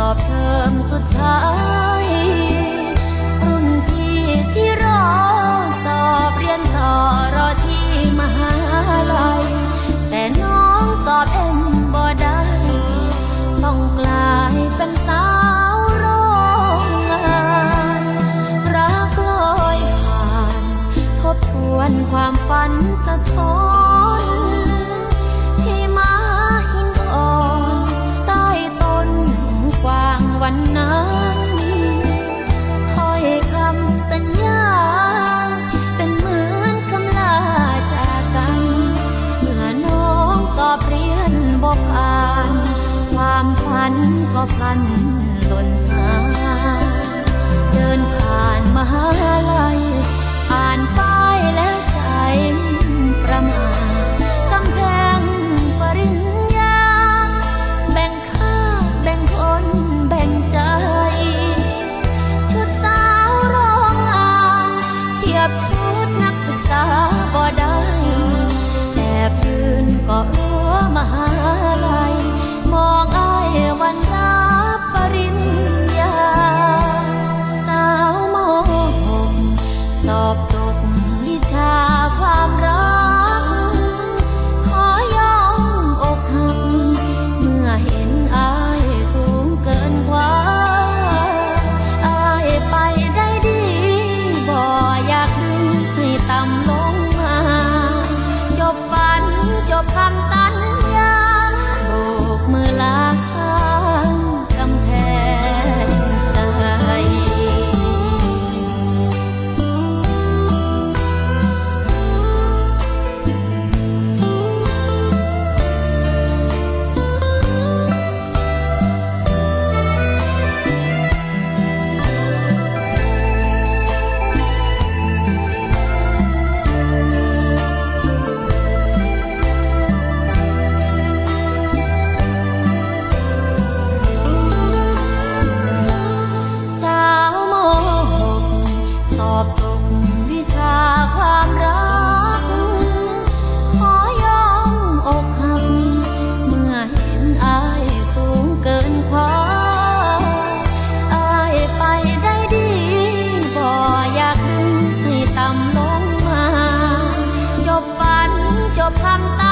สอบเทอมสุดท้าย รุ่นพี่ที่รอสอบเรียนต่อรอที่มหาลัย แต่น้องสอบเอ็มบ่ได้ ต้องกลายเป็นสาวโรงงานรักลอยผ่าน ทบทวนความฝันสะท้อน ฝันก็พลันหล่นหาย ต่ำลงมา จบฝันจบคำ